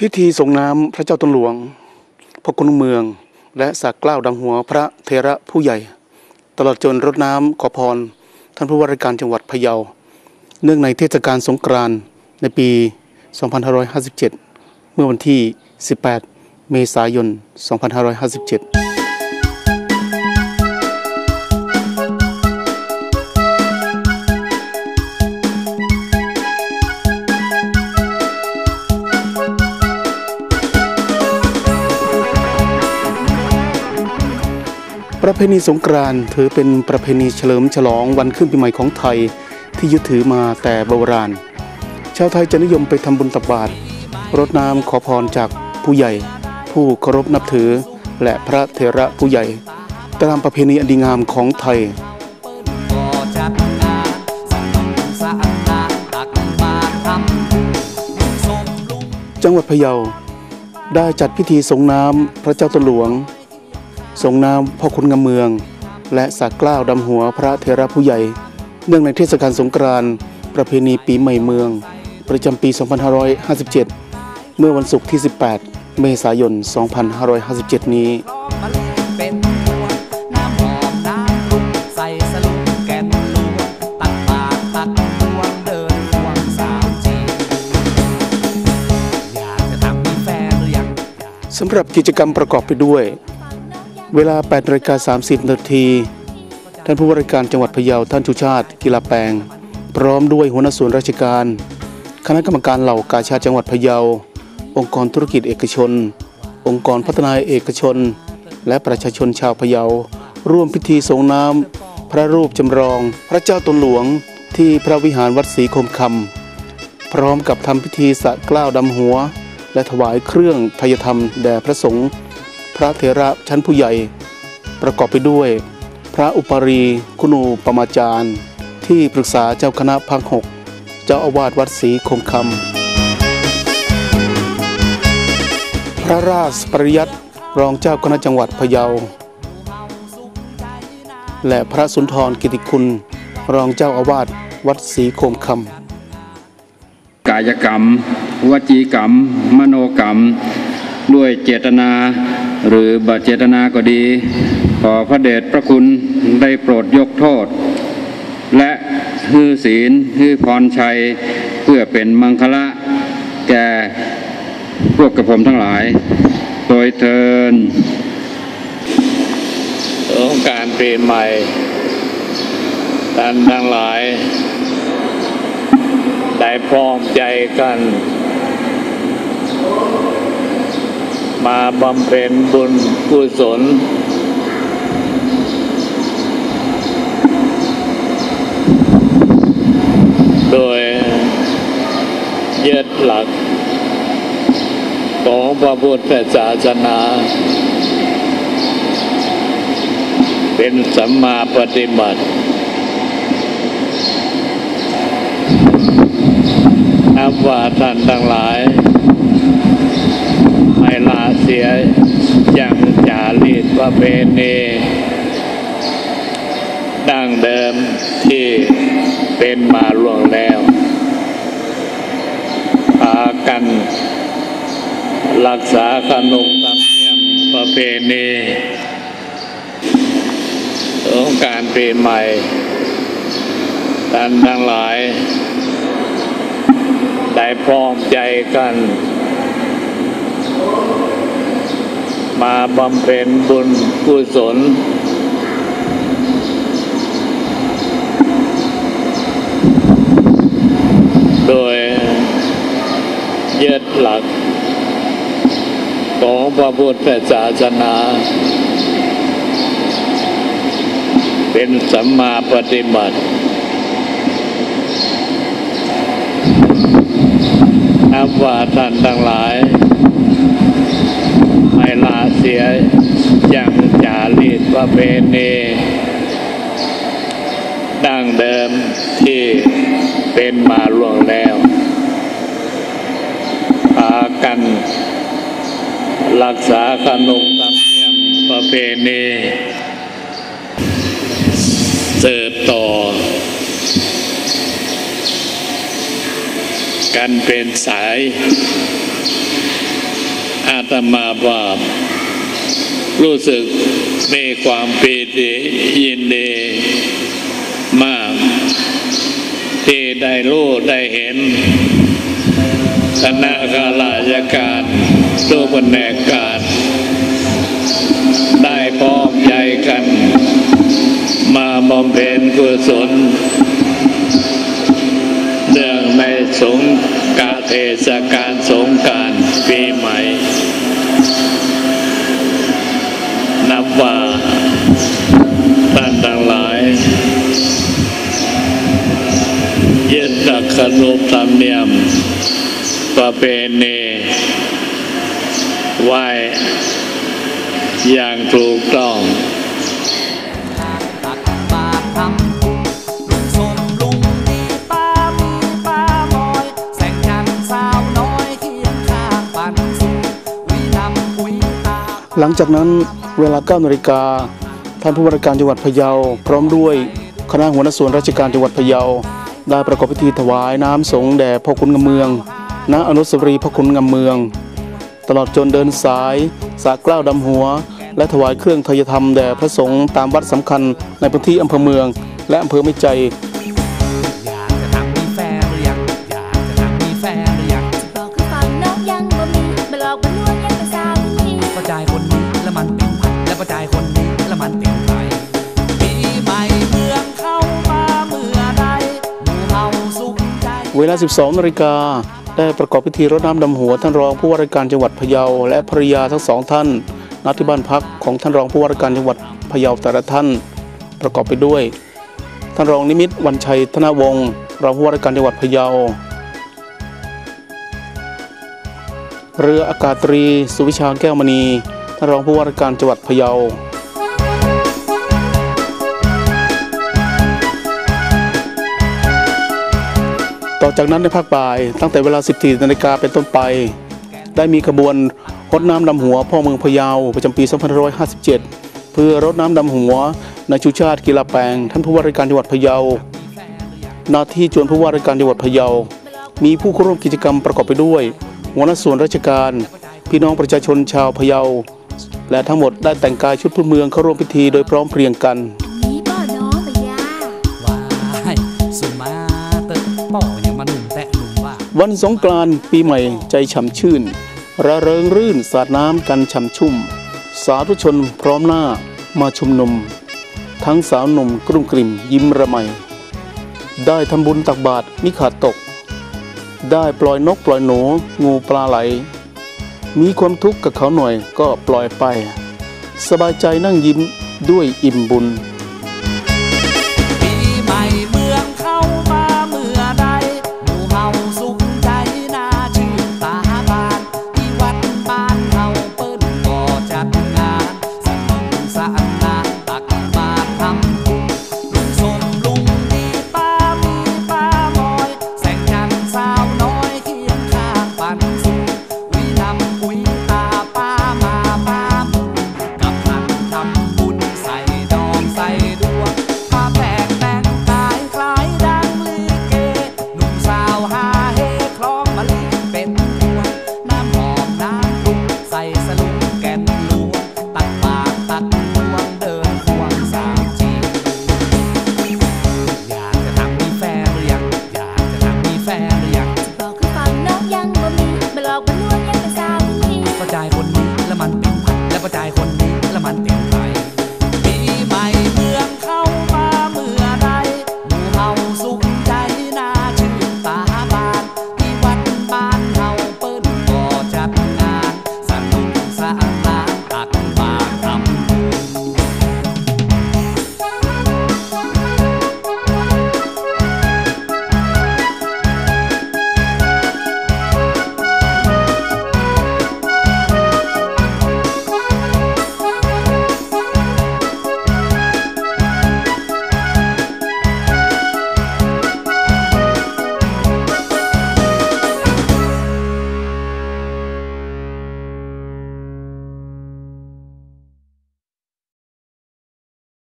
พิธีส่งน้ำพระเจ้าตนหลวง พระคุณเมือง และสักกล้าวดังหัวพระเทระผู้ใหญ่ ตลอดจนรดน้ำขอพร ท่านผู้ว่าราชการจังหวัดพะเยา เนื่องในเทศกาลสงกรานต์ในปี 2557 เมื่อวันที่ 18 เมษายน 2557 ประเพณีสงกรานต์ถือเป็นประเพณีเฉลิมฉลองวันขึ้นปีใหม่ของไทย ที่ยึดถือมาแต่โบราณ ชาวไทยจะนิยมไปทำบุญตักบาตรรดน้ำขอพรจากผู้ใหญ่ ผู้เคารพนับถือ และพระเถระผู้ใหญ่ ตามประเพณีอันดีงามของไทยจังหวัดพะเยาได้จัดพิธีสงน้ำพระเจ้าตนหลวง ส่งน้ำพ่อคุณงามเมือง และสักกล้าวดำหัวพระเทระผู้ใหญ่ เนื่องในเทศกาลสงกรานต์ประเพณีปีใหม่เมือง ประจำปี 2557 เมื่อวันศุกร์ที่ 18 เมษายน 2557 นี้สำหรับกิจกรรมประกอบไปด้วย เวลา8นาฬิกา30 นาที ท่านผู้ว่าราชการจังหวัดพะเยาท่านชูชาติ กีฬาแปลง พร้อมด้วยหัวหน้าส่วนราชการ คณะกรรมการเหล่ากาชาติจังหวัดพะเยา องค์กรธุรกิจเอกชน องค์กรพัฒนาเอกชน และประชาชนชาวพะเยา ร่วมพิธีส่งน้ำพระรูปจำลอง พระเจ้าตนหลวงที่พระวิหารวัดศรีคมคำพร้อมกับทำพิธีสระเกล้าวดำหัว และถวายเครื่องทยธรรมแด่พระสงฆ์ พระเถระชั้นผู้ใหญ่ ประกอบไปด้วย พระอุปรีคุณูปมาจารย์ ที่ปรึกษาเจ้าคณะภาคหกเจ้าอาวาสวัดศรีคมคำพระราชปริยัติรองเจ้าคณะจังหวัดพะเยา และพระสุนทรกิติคุณ รองเจ้าอาวาสวัดศรีคมคำกายกรรม วจีกรรม มโนกรรม ด้วยเจตนา หรือบัเจตนาก็ดี ขอพระเดชพระคุณได้โปรดยกโทษ และฮือศีลฮือพรชัย เพื่อเป็นมังคละ แก่พวกกระผมทั้งหลาย โดยเทินสงการปีใหม่ท่านทั้งหลาย ได้พร้อมใจกัน มาบำเพ็ญบุญกุศล โดยยึดหลักของพระพุทธศาสนา เป็นสัมมาปฏิบัตินับว่าท่านทั้งหลาย ไม่ละเสียยังจารีตประเพณีดั้งเดิมที่เป็นมาล่วงแล้วพากัน รักษาขนบธรรมเนียมประเพณีสงการปีใหม่ท่านทั้งหลาย ได้พร้อมใจกัน มา บำเพ็ญบุญกุศล โดยยึดหลักของพระพุทธศาสนา เป็นสัมมาปฏิบัตินับว่าท่านทั้งหลาย ไม่ละเสียยังจารีตประเพณีดั้งเดิมที่เป็นมาล่วงแล้วพากันรักษาขนบธรรมเนียมประเพณีสืบต่อ กันเป็นสาย อาตมาภาพรู้สึกมีความปีติยินดีมาก ที่ได้รู้ได้เห็นคณะข้าราชการทุกแนกการ ได้พร้อมใจกัน มาบำเพ็ญกุศลเนื่องในสง กานต์เทศกาลสงการปีใหม่ นับว่าท่านทั้งหลายยึดหลักขนบธรรมเนียม ประเพณีไหวอย่างถูกต้อง หลังจากนั้นเวลา9นาฬิกาท่านผู้ว่าราชการจังหวัดพะเยา พร้อมด้วยคณะหัวหน้าส่วนราชการจังหวัดพะเยา ได้ประกอบพิธีถวายน้ำสงฆ์แด่พ่อขุนงำเมือง ณอนุสาวรีย์พ่อขุนงำเมือง ตลอดจนเดินสายสากกล้าวดำหัว และถวายเครื่องทยธรรมแด่พระสงฆ์ตามวัดสำคัญในพื้นที่อำเภอเมือง และอำเภอไม่ใจอยากจะทำมีแฟนหรือยังอยากจะทำมีแฟนหรือยังบอกคือฟังน้องยังบ่มีมาหลอก ระจายคนนี้แล้วมันเป็นไผ่และประจายคนนี้แล้วมันเป็นไผ่ปีใหม่เมืองเข้ามาเมื่อใดหมู่เฮาสุขใจเวลา 12นาฬิกาได้ประกอบพิธีรดน้ำดำหัวท่านรองผู้ว่าราชการจังหวัดพะเยาและภริยาทั้งสองท่านณที่บ้านพักของท่านรองผู้ว่าราชการจังหวัดพะเยาแต่ละท่าน ประกอบไปด้วย ท่านรองนิมิตวันชัยธนวงศ์รองผู้ว่าราชการจังหวัดพะเยา เรืออากาศตรี สุวิชาแก้วมณีท่านรองผู้ว่าราชการจังหวัดพะเยาต่อจากนั้นในภาคบ่ายตั้งแต่เวลา 14นาฬิกาเป็นต้นไป ได้มีขบวนรดน้ำดำหัวพ่อเมืองพะเยาประจำปี 2557 เพื่อรดน้ำดำหัวนายชูชาติกีฬาแปลง ท่านผู้ว่าราชการจังหวัดพะเยาหน้าที่จวนผู้ว่าราชการจังหวัดพะเยามีผู้เข้าร่วมกิจกรรมประกอบไปด้วย หัวหน้าส่วนราชการ พี่น้องประชาชนชาวพะเยา และทั้งหมดได้แต่งกายชุดพื้นเมืองเข้าร่วมพิธีโดยพร้อมเพรียงกัน นี้บ่น้องปะยา ว้ายสุมาเตอป่อยังมาหนุ่มแตะหนุ่มว่าวันสงกรานต์ปีใหม่ใจฉ่ำชื่น ระเริงรื่นสาดน้ำกันฉ่ำชุ่ม สาธุชนพร้อมหน้ามาชุมนุม ทั้งสาวหนุ่มกรุ่มกริ่มยิ้มระไมได้ทำบุญตักบาตรมิขาดตก ได้ปล่อยนกปล่อยหนูงูปลาไหล มีความทุกข์กับเขาหน่อยก็ปล่อยไป สบายใจนั่งยิ้มด้วยอิ่มบุญ แฟนหรือยังบอกคือฟังน้องยังบ่มีมาหลอกมาลวงยังเป็นสาวที่ประจายคนนี้แล้วมันเป็นไผ่และประจายคนนี้